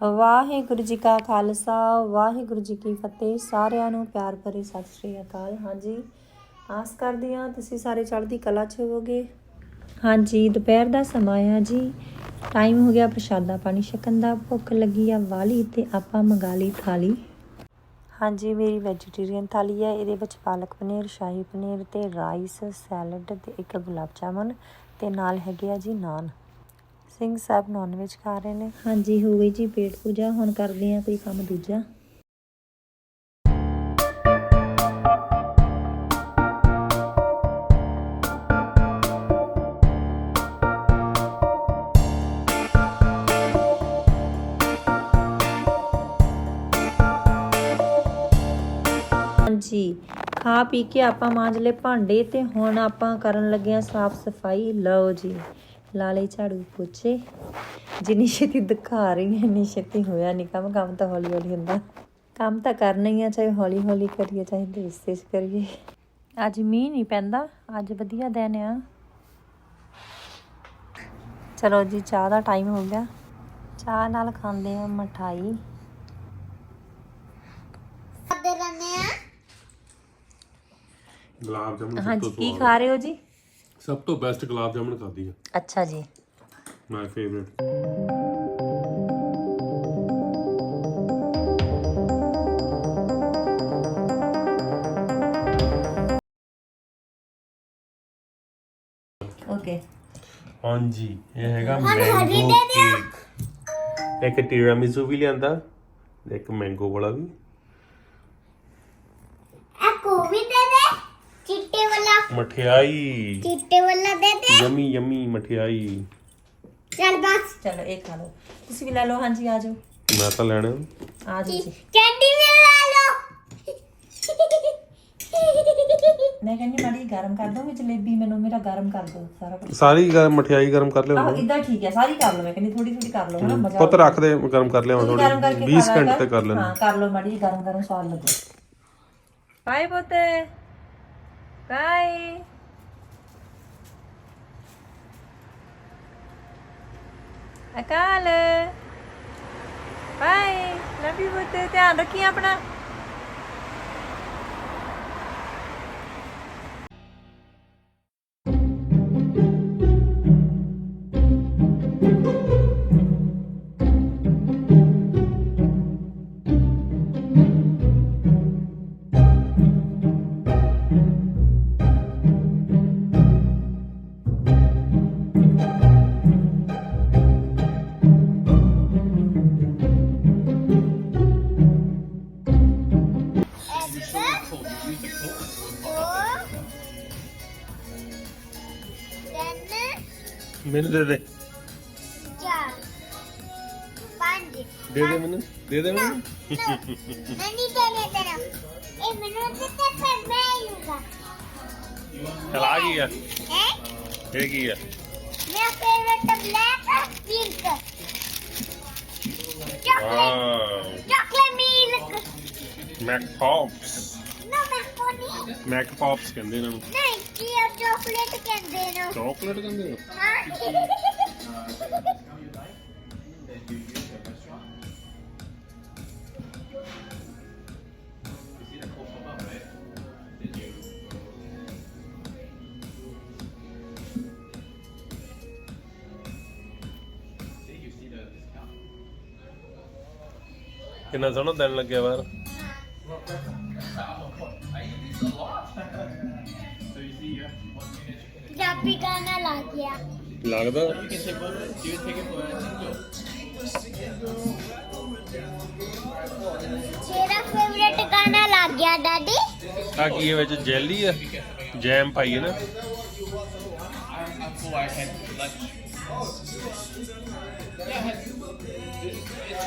ਵਾਹਿਗੁਰੂ ਜੀ ਕਾ ਖਾਲਸਾ, ਵਾਹਿਗੁਰੂ ਜੀ ਕੀ ਫਤਿਹ। ਸਾਰਿਆਂ ਨੂੰ ਪਿਆਰ ਭਰੀ ਸਤਿ ਸ੍ਰੀ ਅਕਾਲ। ਹਾਂਜੀ, ਆਸ ਕਰਦੀ ਹਾਂ ਤੁਸੀਂ ਸਾਰੇ ਚੜ੍ਹਦੀ ਕਲਾ 'ਚ ਹੋਵੋਗੇ। ਹਾਂਜੀ, ਦੁਪਹਿਰ ਦਾ ਸਮਾਂ ਆ ਜੀ। ਟਾਈਮ ਹੋ ਗਿਆ ਪ੍ਰਸ਼ਾਦਾ ਪਾਣੀ ਛਕਣ ਦਾ। ਭੁੱਖ ਲੱਗੀ ਆ ਵਾਲੀ ਤੇ ਆਪਾਂ ਮੰਗਾ ਲਈ ਥਾਲੀ। ਹਾਂਜੀ, ਮੇਰੀ ਵੈਜੀਟੇਰੀਅਨ ਥਾਲੀ ਹੈ ਇਹਦੇ ਵਿੱਚ ਪਾਲਕ ਪਨੀਰ, ਸ਼ਾਹੀ ਪਨੀਰ ਤੇ ਰਾਈਸ ਸੈਲਡ ਤੇ ਇੱਕ ਗੁਲਾਬ ਜਾਮਨ ਤੇ ਨਾਲ ਹੈਗੇ ਆ ਜੀ ਨਾਨ। ਸਿੰਘ ਸਾਹਿਬ ਨੌਨ ਵੈਜ ਖਾ ਰਹੇ ਨੇ। ਹਾਂਜੀ, ਹੋ ਗਈ ਜੀ ਪੇਟ ਪੂਜਾ, ਹੁਣ ਕਰਦੇ ਆ ਕੋਈ ਕੰਮ ਦੂਜਾ। ਹਾਂਜੀ, ਖਾ ਪੀ ਕੇ ਆਪਾਂ ਮਾਂਜ ਲਏ ਭਾਂਡੇ ਤੇ ਹੁਣ ਆਪਾਂ ਕਰਨ ਲੱਗੇ ਆ ਸਾਫ਼ ਸਫ਼ਾਈ। ਲਓ ਜੀ। ਲਾਲੇ ਝਾੜੂ ਪੋਚੇ। ਜਿੰਨੀ ਛੇਤੀ ਦਿਖਾ ਰਹੀ ਹੈ ਇੰਨੀ ਛੇਤੀ ਹੋਇਆ ਨਹੀਂ ਕੰਮ ਕੰਮ ਤਾਂ ਹੌਲੀ ਹੌਲੀ ਹੁੰਦਾ। ਕੰਮ ਤਾਂ ਕਰਨਾ ਹੀ ਆ ਚਾਹੇ ਹੌਲੀ ਹੌਲੀ ਕਰੀਏ ਚਾਹੇ ਤੇਜ਼ ਤੇਜ਼ ਕਰੀਏ। ਅੱਜ ਮੀਂਹ ਨਹੀਂ ਪੈਂਦਾ ਅੱਜ ਵਧੀਆ ਦਿਨ ਆ। ਚਲੋ ਜੀ ਚਾਹ ਦਾ ਟਾਈਮ ਹੋ ਗਿਆ। ਚਾਹ ਨਾਲ ਖਾਂਦੇ ਆ ਮਠਾਈ। ਕਰਦੇ ਰਹਿੰਦੇ ਆ। ਗੁਲਾਬ ਜਾਮੁਨ ਹਾਂਜੀ ਕੀ ਖਾ ਰਹੇ ਹੋ ਜੀ? ਸਭ ਤੋਂ ਬੈਸਟ ਗੁਲਾਬ ਜਾਮੁਨ ਖਾਦੀ ਆ। ਅੱਛਾ ਜੀ। ਮਾਈ ਫੇਵਰਿਟ ਓਕੇ ਹਾਂਜੀ ਇਹ ਹੈਗਾ ਮੈਂਗੋ ਕੇਕ ਇੱਕ ਟੀਰਾਮਿਸੂ ਵੀ ਲਿਆਂਦਾ ਇੱਕ ਮੈਂਗੋ ਵਾਲਾ ਵੀ ਆ ਕੋਵੀ ਦੇ ਦੇ ਚਿੱਟੇ ਵਾਲਾ ਮਠਿਆਈ। ਚਿੱਟੇ ਵਾਲਾ ਦੇ ਦੇ। ਯਮੀ ਯਮੀ ਮਠਿਆਈ। ਚੱਲ ਬਸ। ਚਲੋ ਇਹ ਖਾ ਲਓ। ਤੁਸੀਂ ਵੀ ਲੈ ਲਓ ਹਾਂਜੀ ਆ ਜਾਓ। ਮੈਂ ਤਾਂ ਲੈਣਾ। ਆ ਜਾਓ ਜੀ। ਕੈਂਡੀ ਵੀ ਲਾ ਲਓ। ਮੈਂ ਕਹਿੰਦੀ ਮਾੜੀ ਜਿਹੀ ਗਰਮ ਕਰ ਦੋ ਜਲੇਬੀ ਮੈਨੂੰ ਮੇਰਾ ਗਰਮ ਕਰ ਦੋ ਸਾਰਾ ਕੁਝ ਸਾਰੀ ਗਰਮ ਮਠਿਆਈ ਗਰਮ ਕਰ ਲਿਆ ਆਹ ਇਦਾਂ ਠੀਕ ਹੈ ਸਾਰੀ ਕਰ ਲਓ ਮੈਂ ਕਹਿੰਦੀ ਥੋੜੀ ਥੋੜੀ ਕਰ ਲਓ ਹਨਾ ਮਜ਼ਾ ਪੁੱਤ ਰੱਖ ਦੇ ਗਰਮ ਕਰ ਲਿਆ ਥੋੜੀ ਗਰਮ ਕਰਕੇ 20 ਖਾ ਲਿਆ ਘੰਟੇ ਤੇ ਕਰ। ਲੈਣਾ। ਹਾਂ ਕਰ ਲਓ ਮਾੜੀ ਜਿਹੀ ਗਰਮ ਗਰਮ ਸਵਾਦ ਲੱਗੂ। ਬਾਏ ਪੋਤੇ। ਬਾਏ ਅਕਾਲ ਬਾਏ ਲਵ ਯੂ ਪੋਤੇ ਧਿਆਨ ਰੱਖੀ ਆਪਣਾ ਮੈਨੂੰ ਦੇ ਦੇ। ਚਾਰ ਪੰਜ ਦੇ ਦੇ ਮੈਨੂੰ ਦੇ ਦੇ ਮੈਨੂੰ। ਨਹੀਂ ਦੇਣੇ ਤੇਰਾ। ਇਹ ਮੈਨੂੰ ਤੇ ਤੇ ਫਿਰ ਮੈਂ ਲੂਗਾ ਚਲਾ ਗਈ ਆ। ਹੈ? ਇਹ ਕੀ ਆ। ਮੇਰਾ favourite black pink chocolate chocolate milk mac pops ਨਾ ਮੈਂ ਕੋਨੀ ਮੈਕ ਪੌਪਸ ਕਹਿੰਦੇ ਇਹਨਾਂ ਨੂੰ। ਨਹੀਂ। ਚਾਕਲੇਟ ਕਹਿੰਦੇ ਨੇ ਚਾਕਲੇਟ ਕਹਿੰਦੇ ਆ ਹਾਂ ਕਿੰਨਾ ਸੋਹਣਾ ਦਿਨ ਲੱਗਿਆ ਬਾਹਰ ਪੰਜਾਬੀ ਗਾਣਾ ਲਾ ਗਿਆ ਲੱਗਦਾ ਤੇਰਾ ਫੇਵਰਟ ਗਾਣਾ ਲੱਗ ਗਿਆ ਡੈਡੀ ਆ ਕੀ ਇਹ ਵਿੱਚ ਜੈਲੀ ਆ ਜੈਮ ਪਾਈ ਹੈ ਨਾ full I had lunch. Yeah, I had,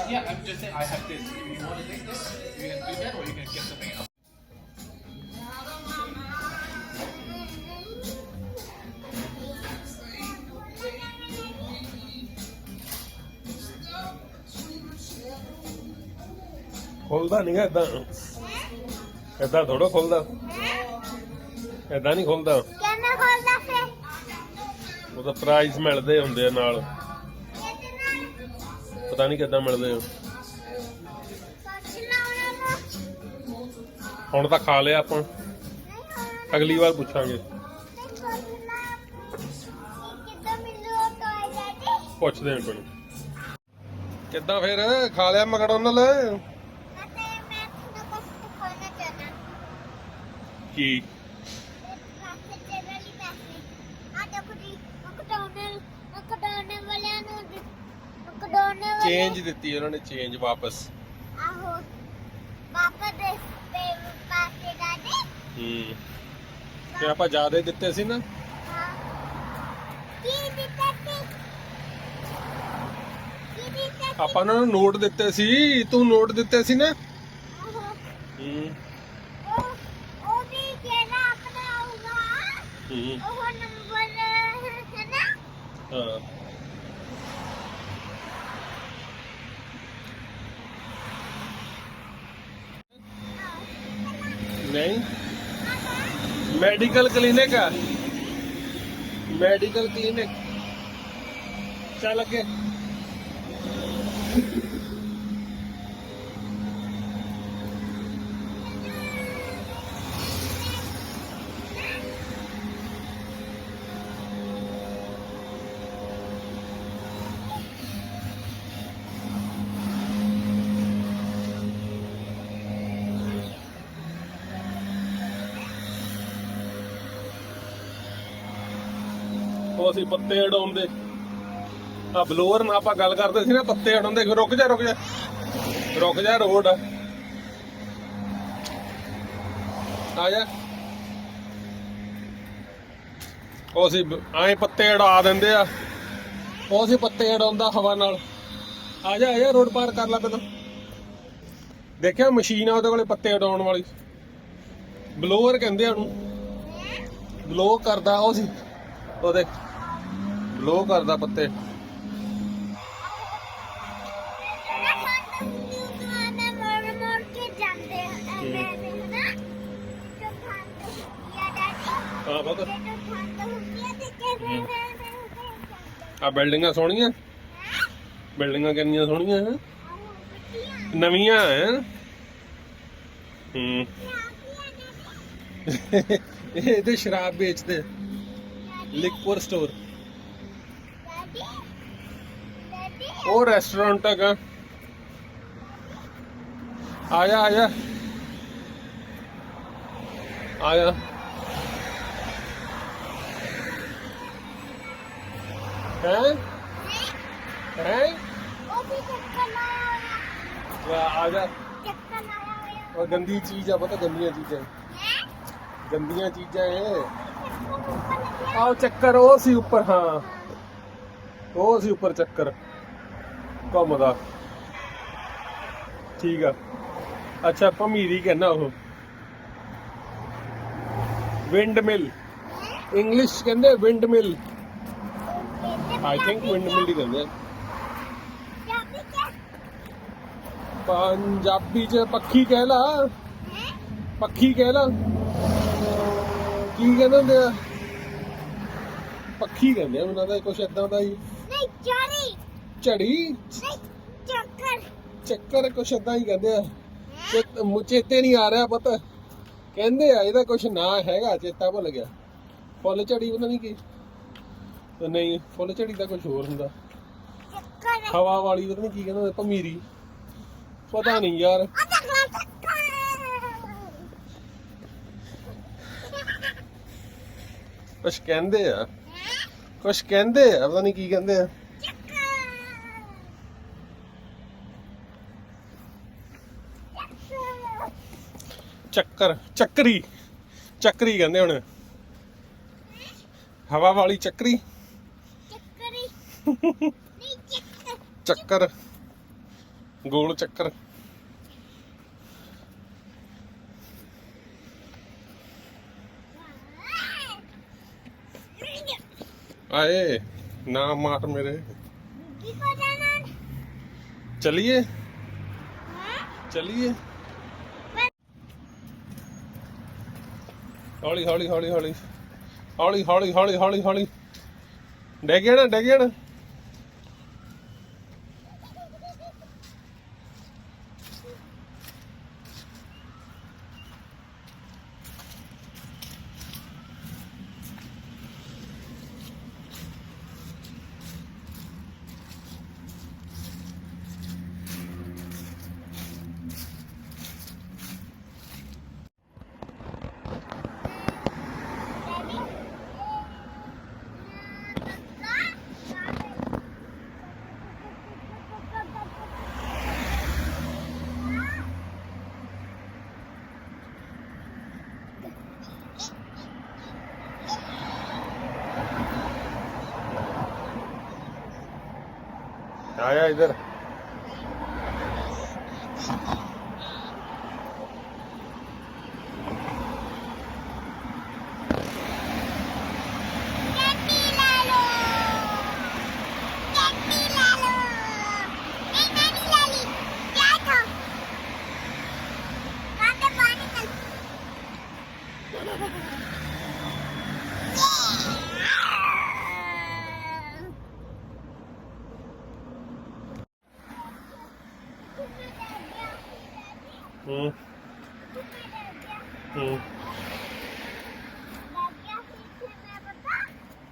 yeah, I'm just saying I have this. If you want to take this, you can do that or you can get something else. ਖੁੱਲਦਾ ਨਹੀਂਗਾ ਇਦਾਂ ਇਦਾਂ ਥੋੜਾ ਖੁੱਲਦਾ। ਇਦਾਂ ਨਹੀਂ ਖੁੱਲਦਾ। ਕਿਵੇਂ ਖੁੱਲਦਾ ਫਿਰ? ਉਹਦਾ ਪ੍ਰਾਈਸ ਮਿਲਦੇ ਹੁੰਦੇ ਆ ਨਾਲ। ਪਤਾ ਨਹੀਂ ਕਿੱਦਾਂ ਮਿਲਦੇ ਆ। ਹੁਣ ਤਾਂ ਖਾ ਲਿਆ ਆਪਾਂ। ਅਗਲੀ ਵਾਰ ਪੁੱਛਾਂਗੇ। ਪੁੱਛਦੇ ਹਾਂ ਕਿੱਦਾਂ ਫੇਰ? ਖਾ ਲਿਆ ਮਗਰ ਮਕੜੋਨਲ ਵਾਲੇ ਚੇਂਜ ਦਿੱਤੀ ਉਹਨਾਂ ਨੇ ਚੇਂਜ ਵਾਪਸ। ਆਹੋ। ਪਾਪਾ ਦੇ ਪਾਸੇ ਡੈਡੀ ਹੂੰ। ਤੇ ਆਪਾਂ ਜ਼ਿਆਦਾ ਦਿੱਤੇ ਸੀ ਨਾ? ਹਾਂ। ਕੀ ਦਿੱਤਾ ਸੀ? ਕੀ ਦਿੱਤਾ ਸੀ? ਆਪਾਂ ਉਹਨਾਂ ਨੂੰ ਨੋਟ ਦਿੱਤੇ ਸੀ। ਤੂੰ ਨੋਟ ਦਿੱਤੇ ਸੀ ਨਾ? ਹੂੰ। Mm-hmm. नहीं? मेडिकल क्लिनिक है मेडिकल क्लिनिक चल अगे ਉਹ ਅਸੀਂ ਪੱਤੇ ਅਡਾਉਂਦੇ ਆ ਬਲੋਅਰ ਨਾਲ ਆਪਾਂ ਗੱਲ ਕਰਦੇ ਸੀ ਨਾ, ਪੱਤੇ ਅਡਾਉਂਦੇ ਰੁਕ ਜਾ ਰੁਕ ਜਾ। ਰੁਕ ਜਾ, ਰੋਡ। ਆ ਆ ਜਾ। ਉਹ ਅਸੀਂ ਐਂ ਪੱਤੇ ਅੜਾ ਦਿੰਦੇ ਆ। ਉਹ ਅਸੀਂ ਪੱਤੇ ਅਡਾਉਂਦਾ ਹਵਾ ਨਾਲ। ਆ ਜਾ ਆ ਜਾ, ਰੋਡ ਪਾਰ ਕਰ ਲੈ ਪਹਿਲਾਂ ਦੇਖਿਆ ਮਸ਼ੀਨ ਆ ਉਹਦੇ ਕੋਲੇ ਪੱਤੇ ਉਡਾਉਣ ਵਾਲੀ? ਬਲੋਅਰ ਕਹਿੰਦੇ ਆ ਉਹਨੂੰ। ਬਲੋ ਕਰਦਾ ਉਹ ਸੀ। ਉਹਦੇ ਗਲੋ ਕਰਦਾ ਪੱਤੇ। ਆ ਬਿਲਡਿੰਗਾਂ ਸੋਹਣੀਆਂ? ਬਿਲਡਿੰਗਾਂ ਕਿੰਨੀਆਂ ਸੋਹਣੀਆਂ ਹੈ? ਨਵੀਆਂ ਹੈ? ਇਹ ਤੇ ਸ਼ਰਾਬ ਵੇਚਦੇ। Liquor store. ਉਹ है ਹੈਗਾ आया आया। आया। ਹੈ है? ਉਹ ਵੀ और गंदी चीज़ है, पता गंदियाँ चीज़ें गंदियाँ चीज़ें हैं। आओ चक्कर, ओ सी ऊपर हाँ। ओ सी ऊपर चक्कर। ਘੁੰਮਦਾ ਠੀਕ ਆ। ਅੱਛਾ ਭਮੀਰੀ ਕਹਿੰਦਾ ਉਹ। ਵਿੰਡ ਮਿਲ ਇੰਗਲਿਸ਼ ਕਹਿੰਦੇ windmill I think windmill ਹੀ ਕਹਿੰਦੇ ਪੰਜਾਬੀ ਚ ਪੱਖੀ ਕਹਿ ਲਾ। ਪੱਖੀ ਕਹਿ ਲਾ। ਕੀ ਕਹਿੰਦੇ ਹੁੰਦੇ ਆ? ਪੱਖੀ ਕਹਿੰਦੇ ਆ ਉਹਨਾਂ ਦਾ, ਕੁਛ ਏਦਾਂ ਦਾ ਹੀ। ਨਹੀਂ, ਚਾਰੀ ਝੜੀ? ਚੱਕਰ। ਚੱਕਰ ਕੁਛ ਏਦਾਂ ਹੀ ਕਹਿੰਦੇ ਆ। ਚੇਤ- ਮੁ- ਚੇਤੇ ਨਹੀਂ ਆ ਰਿਹਾ ਪਤਾ। ਕਹਿੰਦੇ ਆ ਇਹਦਾ ਕੁਛ ਨਾਂ ਹੈਗਾ ਚੇਤਾ ਭੁੱਲ ਗਿਆ। ਫੁੱਲ ਝੜੀ ਪਤਾ ਨਹੀਂ ਕੀ? ਤੇ ਨਹੀਂ ਫੁੱਲ ਝੜੀ ਦਾ ਕੁਝ ਹੋਰ ਹੁੰਦਾ। ਹਵਾ ਵਾਲੀ ਪਤਾ ਨਹੀਂ ਕੀ ਕਹਿੰਦੇ ਹੁੰਦੇ, ਭਮੀਰੀ। ਪਤਾ ਨਹੀਂ ਯਾਰ। ਕੁਛ ਕਹਿੰਦੇ ਆ। ਕੁਛ ਕਹਿੰਦੇ ਆ ਪਤਾ ਨਹੀਂ ਕੀ ਕਹਿੰਦੇ ਆ। ਚੱਕਰ ਚੱਕਰੀ ਚੱਕਰੀ ਕਹਿੰਦੇ ਹੁਣ। ਹਵਾ ਵਾਲੀ ਚੱਕਰੀ। ਚੱਕਰੀ। ਗੋਲ ਚੱਕਰ। ਆਏ ਨਾ ਮਾਰ ਮੇਰੇ। ਚਲਿਏ? ਹਾਂ? ਚਲਿਏ? ਹੌਲੀ ਹੌਲੀ ਹੌਲੀ ਹੌਲੀ। ਹੌਲੀ ਹੌਲੀ ਹੌਲੀ ਹੌਲੀ ਹੌਲੀ। ਡੈ ਗਿਆ ਨਾ ਡੈ ਗਿਆ ਨਾ يديرها.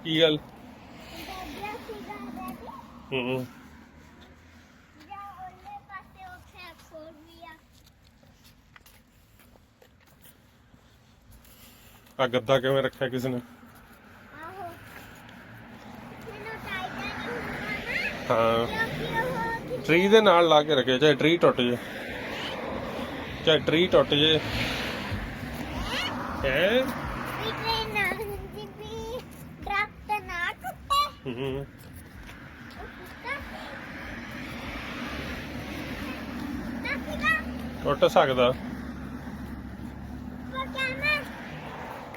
ਕੀ ਗੱਲ? ਲੱਗਿਆ ਹੂੰ। ਆ ਗੱਦਾ ਕਿਵੇਂ ਰੱਖਿਆ ਕਿਸ ਨੇ? ਹਾਂ। ਟਰੀ ਦੇ ਨਾਲ ਲਾ ਕੇ ਰੱਖਿਆ, ਚਾਹੇ ਟਰੀ ਟੁੱਟ ਜੇ ਚਾਹੇ ਟਰੀ ਟੁੱਟ ਜੇ ਹੈ? ਵੀ ਟ੍ਰੇਨ ਹੁੰਦੀ ਵੀ ਟੁੱਟੇ ਟੁੱਟ ਸਕਦਾ।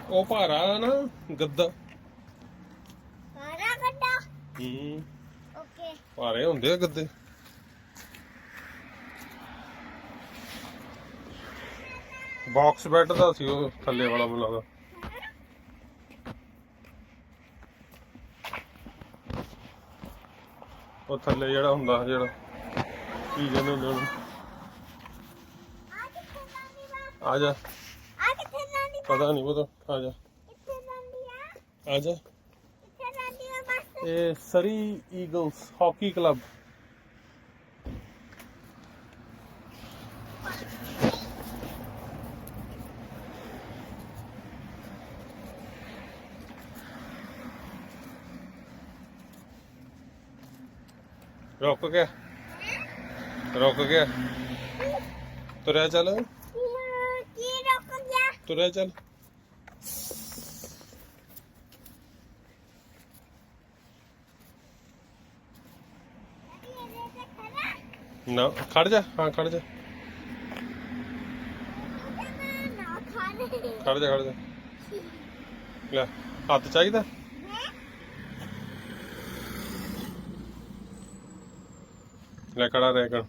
ਉਹ ਭਾਰਾ ਨਾ, ਗੱਦਾ। ਸਾਰਾ ਗੱਡਾ ਹੂੰ। ਓਕੇ ਭਾਰੇ ਹੁੰਦੇ ਆ ਗੱਦੇ। ਬਾਕਸ ਬੈੱਡ ਦਾ ਸੀ ਉਹ, ਥੱਲੇ ਵਾਲਾ ਮੈਨੂੰ ਉਹ ਥੱਲੇ ਜਿਹੜਾ ਹੁੰਦਾ ਜਿਹੜਾ ਕੀ ਕਹਿੰਦੇ ਹੁੰਦੇ ਉਹਨੂੰ ਆ ਜਾ। ਆ ਕਿੱਥੇ ਨਾਨੀ ਪਤਾ ਨਹੀਂ ਪਤਾ, ਆ ਜਾ। ਕਿੱਥੇ ਨਾਨੀ ਆ ਆ ਜਾ। ਕਿੱਥੇ ਨਾਨੀ ਆ ਬਸ ਇਹ ਸਰੀ ਈਗਲਸ ਹਾਕੀ ਕਲੱਬ। ਰੁਕ ਗਿਆ ਰੁਕ ਗਿਆ ਤੁਰਿਆ ਚੱਲ। ਕੀ ਰੁਕ ਗਿਆ ਤੁਰਿਆ ਚੱਲ। ਨਾ, ਖੜ ਜਾ। ਹਾਂ, ਖੜ ਜਾ। ਖੜ ਜਾ ਖੜ ਜਾ। ਲੈ, ਹੱਥ ਚਾਹੀਦਾ? ਲੈ ਖੜਾ ਰਹਿ ਕਰ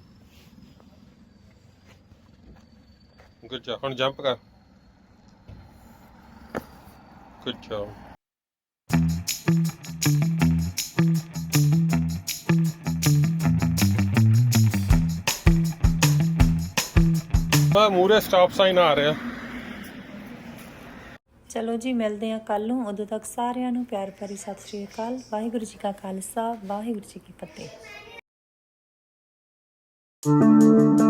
ਗੁੱਡ ਜੌਬ ਹੁਣ ਜੰਪ ਕਰ। ਗੁੱਡ ਜੌਬ ਆ ਮੂਰੇ ਸਟਾਪ ਸਾਈਨ ਆ ਰਿਹਾ। ਚਲੋ ਜੀ, ਮਿਲਦੇ ਹਾਂ ਕੱਲ ਨੂੰ। ਉਦੋਂ ਤੱਕ ਸਾਰਿਆਂ ਨੂੰ ਪਿਆਰ ਭਰੀ ਸਤਿ ਸ਼੍ਰੀ ਅਕਾਲ। ਵਾਹਿਗੁਰੂ ਜੀ ਕਾ ਖਾਲਸਾ, ਵਾਹਿਗੁਰੂ ਜੀ ਕੀ ਫਤਿਹ। Música